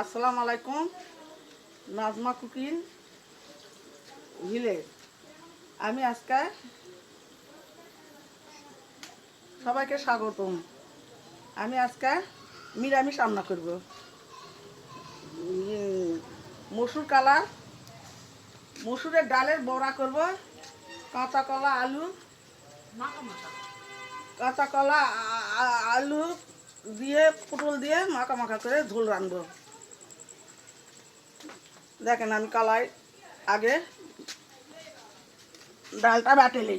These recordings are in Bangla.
আসসালামু আলাইকুম। Nazma cooking village. আমি আজকে সবাইকে স্বাগতম। আমি আজকে নিরামিষ রান্না করব। মসুর কালা মসুরের ডালের বড়া করব, কাঁচা কলা, আলু, কাঁচা কলা আলু দিয়ে, পটল দিয়ে মাখা মাখা করে ঝোল রানবো দেখেন আমি কালাই আগে ডালটা বাটেলি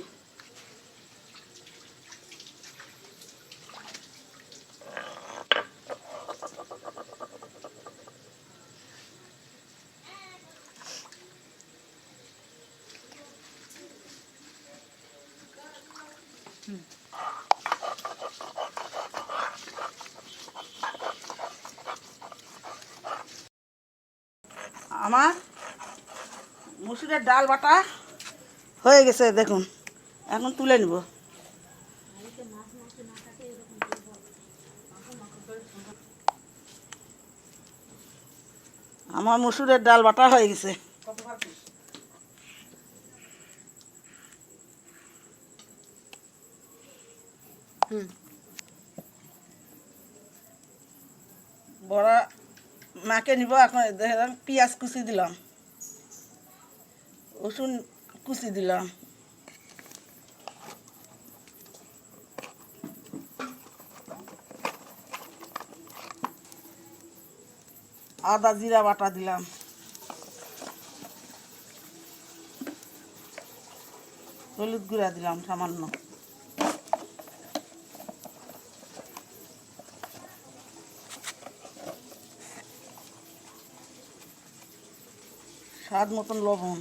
আমার মুসুরের ডাল বাটা হয়ে গেছে, দেখুন। এখন তুলে নিব। আমার মুসুরের ডাল বাটা হয়ে গেছে। বড়া মাকে নিব, এখন দেখলাম পেঁয়াজ কুচি দিলাম। রসুন কুচি দিলাম। আদা জিরা বাটা দিলাম। হলুদ গুঁড়া দিলাম সামান্য। স্বাদ মতন লবণ।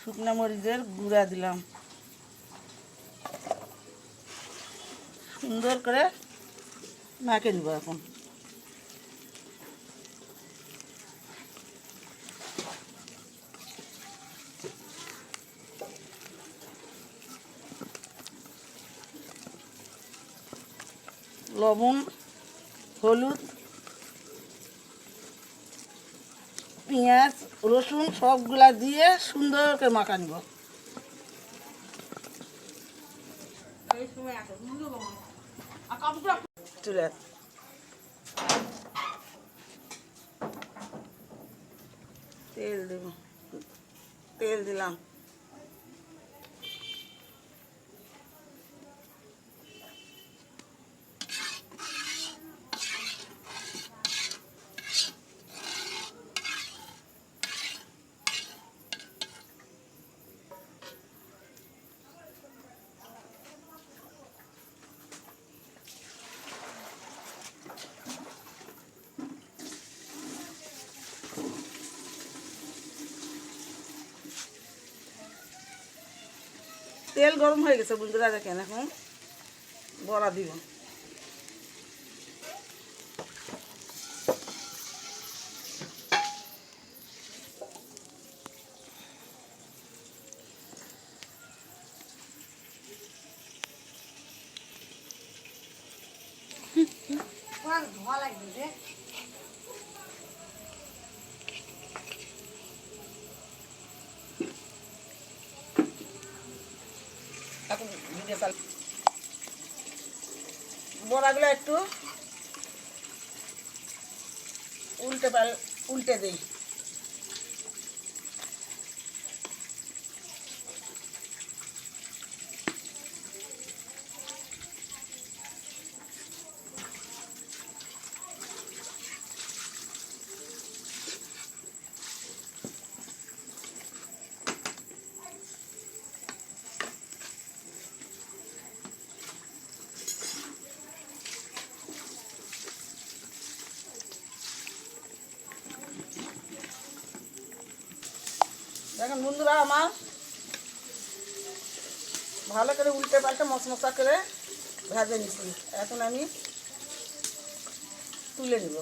শুকনো মরিচের গুঁড়া দিলাম। সুন্দর করে মাকে নিব এখন। লবণ, হলুদ, পেঁয়াজ, রসুন সবগুলা দিয়ে সুন্দর করে মাখা নিব। চুলে তেল দেব। তেল দিলাম। তেল গরম হয়ে গেছে বন্ধুরা দেখেন এখন বড়া দিব। এখন ভিডিও চাল বড়াগুলো একটু উল্টে পাল উল্টে দিই দেখেন বন্ধুরা আমার। ভালো করে উল্টে পাল্টে মশমশা করে ভেজে নিচ্ছি। এখন আমি তুলে নিব।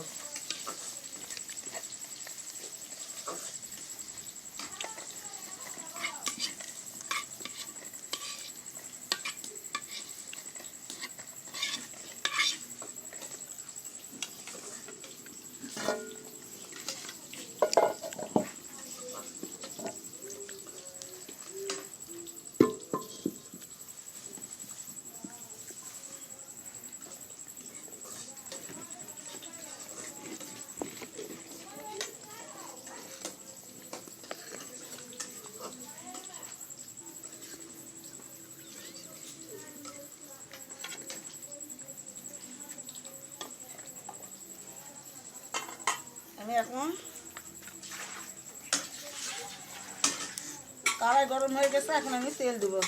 এখন। কড়াই গরম হয়ে গেছে এখন আমি তেল দেবো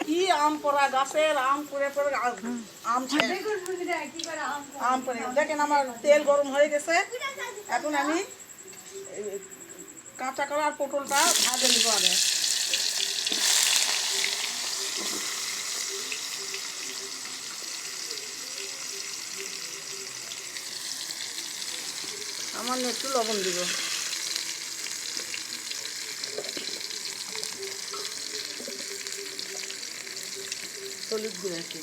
কি আম পড়া, গাছের আম আ- আম আম গেছে। দেখেন আমার তেল গরম হয়ে গেছে। এখন আমি কাঁচা কলা আর পটলটা ভাজে নিব আগে। আমার একটু লবণ দিব। হলুদ গুঁড়ো একটু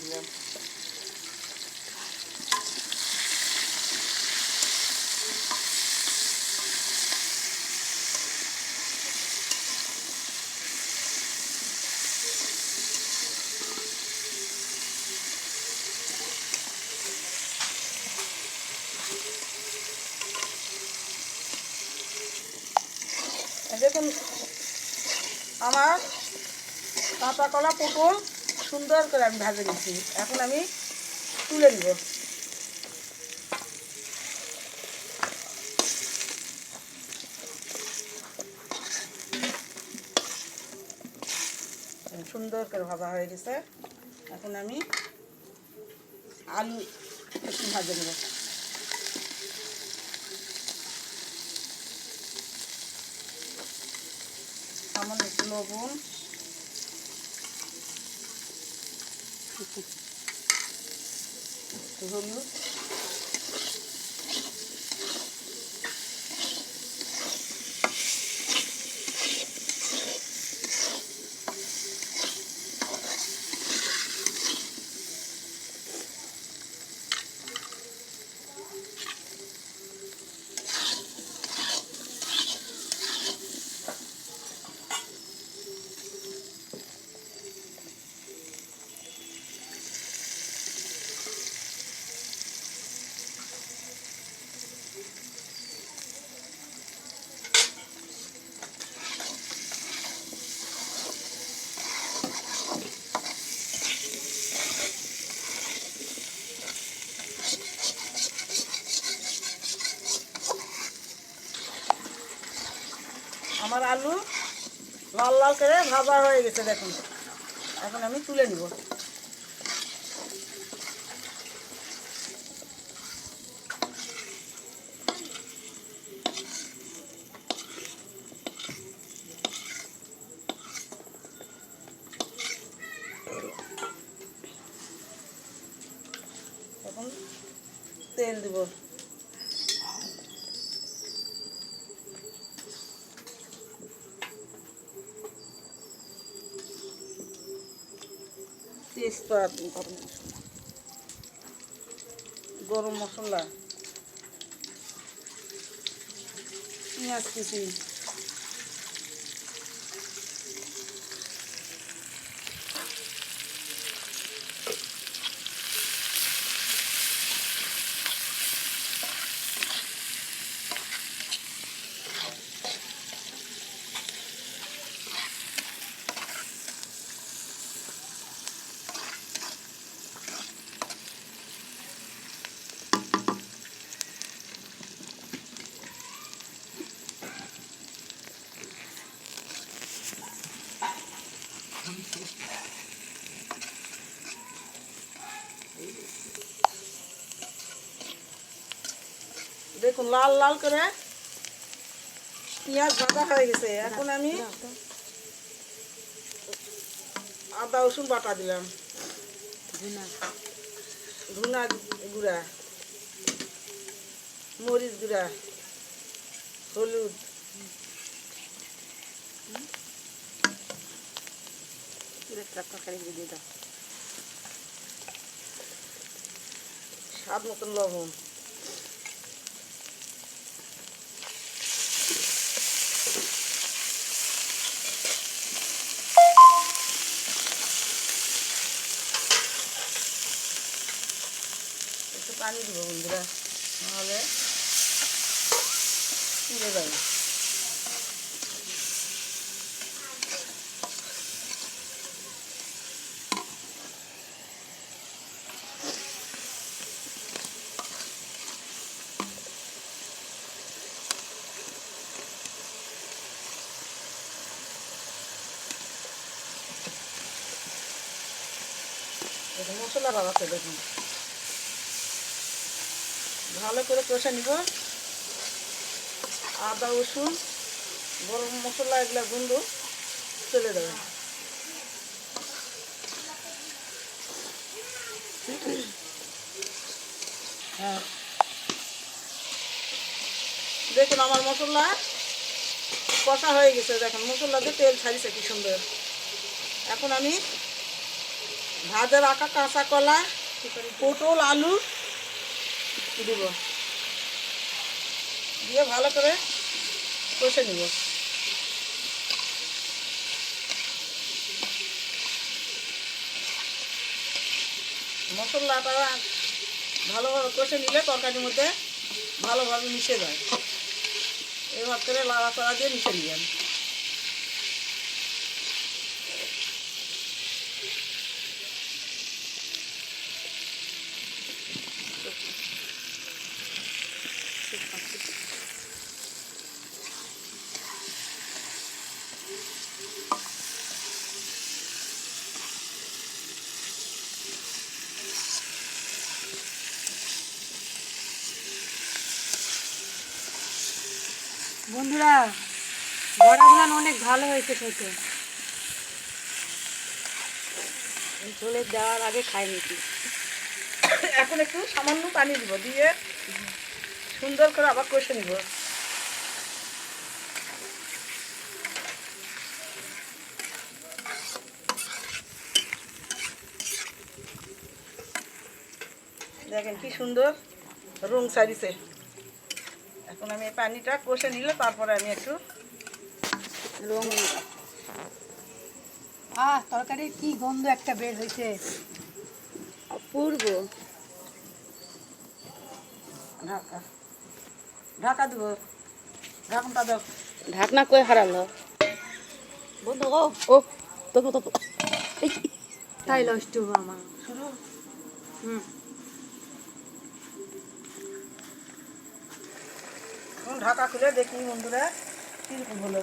দেখুন আমার কাঁচা কলা পটল সুন্দর করে আমি ভাজে নিচ্ছি এখন আমি তুলে নিব। সুন্দর করে ভাজা হয়ে গেছে। এখন আমি আলু একটু ভাজে নেব। সামান্য একটু লবণ। একটু হলুদ আমার আলু লাল লাল করে ভাজা হয়ে গেছে দেখুন। এখন আমি তুলে নিব এখন তেল দিব তেজপাত গরম মশলা গরম মশলা। পেঁয়াজ কুচি। লাল লাল করে পেঁয়াজ ভাজা হয়ে গেছে। এখন আমি আদা, রসুন বাটা দিলাম। ধুনা গুঁড়া, মরিচ গুঁড়া, হলুদ। স্বাদ মতন লবণ। একটু পানি দিব বন্ধুরা। নাহলে পুড়ে যাবে। দেখুন মশলা বাড়াতে দেখুন ভালো করে কষে নিব। আদা, রসুন, গরম মশলা, এগুলো গুঁড়ো চলে দেবে হ্যাঁ। দেখুন আমার মশলা কষা হয়ে গেছে, দেখুন মশলাতে তেল ছাড়িছে কি সুন্দর। এখন আমি ভাজা রাখা কাঁচা কলা, পটল, আলু দিব। দিয়ে ভালো করে কষে নিব। মশলাটা ভালোভাবে কষে নিলে তরকারির মধ্যে ভালোভাবে মিশে যায়। এবার করে লাড়াচাড়া দিয়ে মিশে নিবেন বন্ধুরা বড়াগুলো অনেক ভালো হয়েছে খেতে। ঝোলে দেওয়ার আগে খাই নিতি এখন একটু সামান্য পানি দিব, দিয়ে সুন্দর করে আবার কষে নিব। দেখেন কি সুন্দর রং ছাড়িছে। এখন আমি পানিটা কষে নিলে তারপরে আমি একটু রং আহ তরকারির কি গন্ধ একটা বের হয়েছে অপূর্ব। ঢাকা। ঢাকা দিব। ঢাকনটা দাও। ঢাকনা কই হারালো? বন্ধু ও ও তো তো তাই মামা শুরু। হুম। ঢাকা খুলে দেখি বন্ধুরা কীরকম হলো।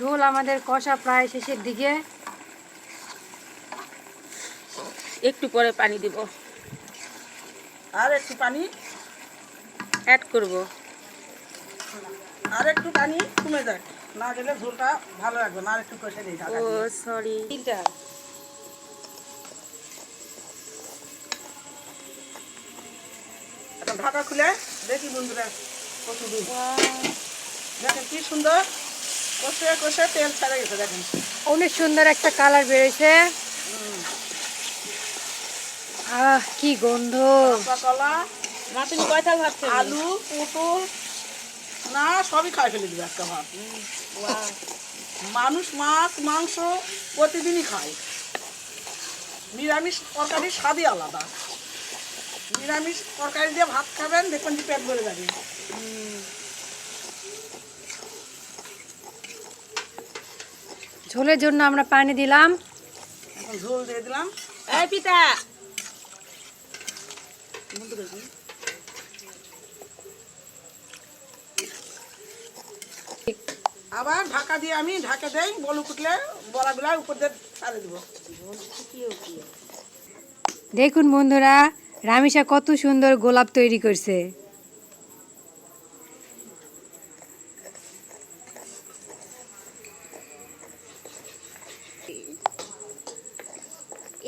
ঝোল আমাদের কষা প্রায় শেষের দিকে। একটু পরে পানি দিব। আর একটু পানি? অ্যাড করব। আর একটু পানি কমে যায় না গেলে ঝোলটা ভালো লাগবে না আর একটু কষে দিই ঢাকা ও সরি তিনটা। এখন ঢাকা খুলে দেখি বন্ধুরা কত দেখেন কি সুন্দর। কষে কষে তেল ছেড়ে গেছে দেখেন। অনেক সুন্দর একটা কালার বেরোয়েছে। আহ কি গন্ধ। কলা মা কয়টা ভাত আলু পটল না সবই খাই ফেলে দিবে একটা ভাত। মানুষ মাছ মাংস প্রতিদিনই খায়। নিরামিষ তরকারির স্বাদই আলাদা। নিরামিষ তরকারি দিয়ে ভাত খাবেন দেখবেন যে পেট ভরে যাবে। ঝোলের জন্য আমরা পানি দিলাম। এখন ঝোল দিয়ে দিলাম। এই পিতা। আবার ঢাকা দিয়ে আমি ঢাকা দেই বলু কুটলে বড়াগুলা উপর দিয়ে ছাড়ে দেবো। দেখুন বন্ধুরা রামিসা কত সুন্দর গোলাপ তৈরি করছে।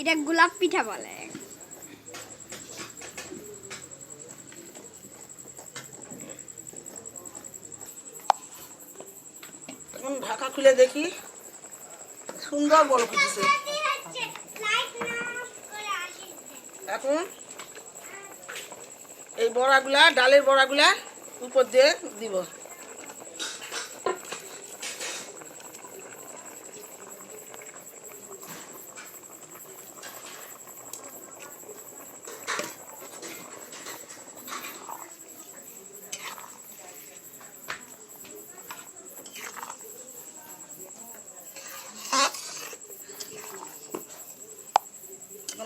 এটা গোলাপ পিঠা বলে। এখন ঢাকা খুলে দেখি। সুন্দর বল ফুটেছে এখন এই বড়াগুলা, ডালের বড়াগুলা উপর দিয়ে দিব।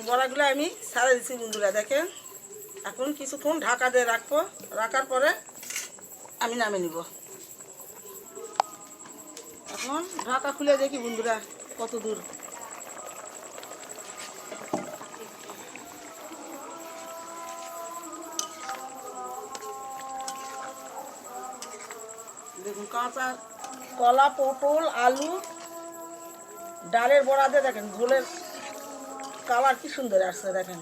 বড়াগুলো আমি সারা দিচ্ছি বন্ধুরা, দেখেন। এখন কিছুক্ষণ ঢাকা দিয়ে রাখব। রাখার পরে আমি নামে নিব। এখন ঢাকা খুলে দেখি বন্ধুরা, কত দূর। দেখুন কাঁচা কলা, পটল, আলু, ডালের বড়া দিয়ে দেখেন, ঝোলের কালার কি সুন্দর আসছে দেখেন।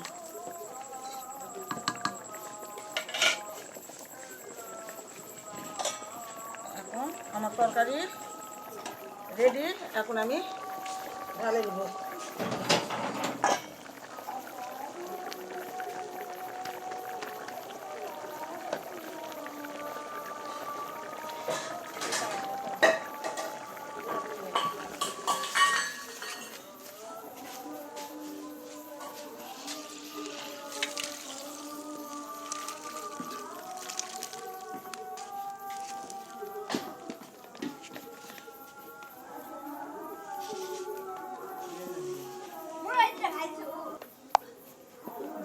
এখন আমার তরকারি রেডি এখন আমি ঢালে দেব।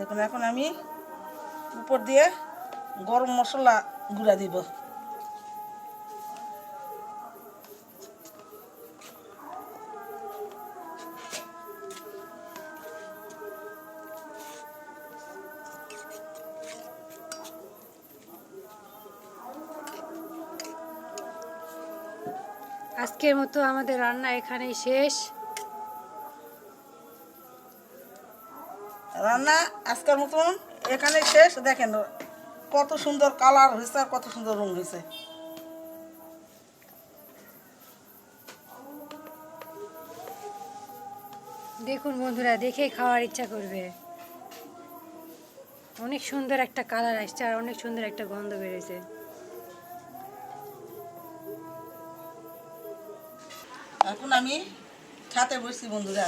দেখুন এখন আমি উপর দিয়ে গরম মশলা গুঁড়া দিব। আজকের মতো আমাদের রান্না এখানেই শেষ। আজকের মতন এখানে শেষ। দেখেন কত সুন্দর কালার হয়েছে আর কত সুন্দর রং হয়েছে। দেখুন বন্ধুরা দেখেই খাওয়ার ইচ্ছা করবে। অনেক সুন্দর একটা কালার আসছে আর অনেক সুন্দর একটা গন্ধ বেরোছে এখন আমি ছাতে বসছি বন্ধুরা।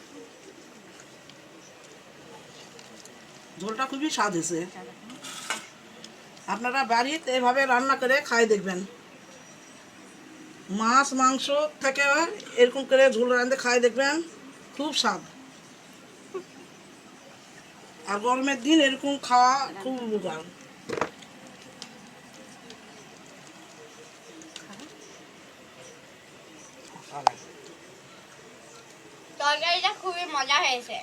ঝোলটা খুবই স্বাদ হয়েছে। আপনারা বাড়িতে এভাবে রান্না করে খাই দেখবেন। মাছ, মাংস থেকে এরকম করে ঝোল রাঁধে খাই দেখবেন, খুব স্বাদ। আর গরমের দিন এরকম খাওয়া খুব উপকার। তরকারিটা খুবই মজা হয়েছে।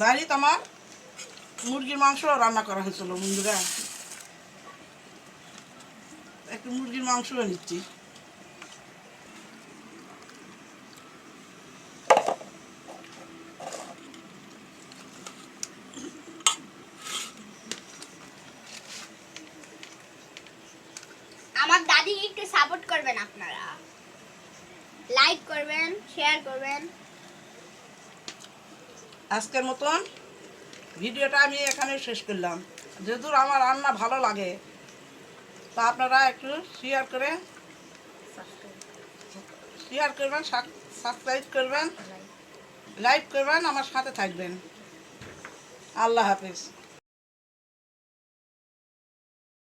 বাড়িতে তোমার মুরগির মাংস রান্না করা হয়েছিল বন্ধুরা। একটু মুরগির মাংস নিচ্ছি। করবেন আপনারা। লাইক করবেন শেয়ার করবেন। আজকের মতন ভিডিওটা আমি এখানে শেষ করলাম। যেহেতু আমার রান্না ভালো লাগে তা আপনারা একটু শেয়ার করে শেয়ার করবেন সাবস্ক্রাইব করবেন লাইক করবেন আমার সাথে থাকবেন। আল্লাহ হাফিজ।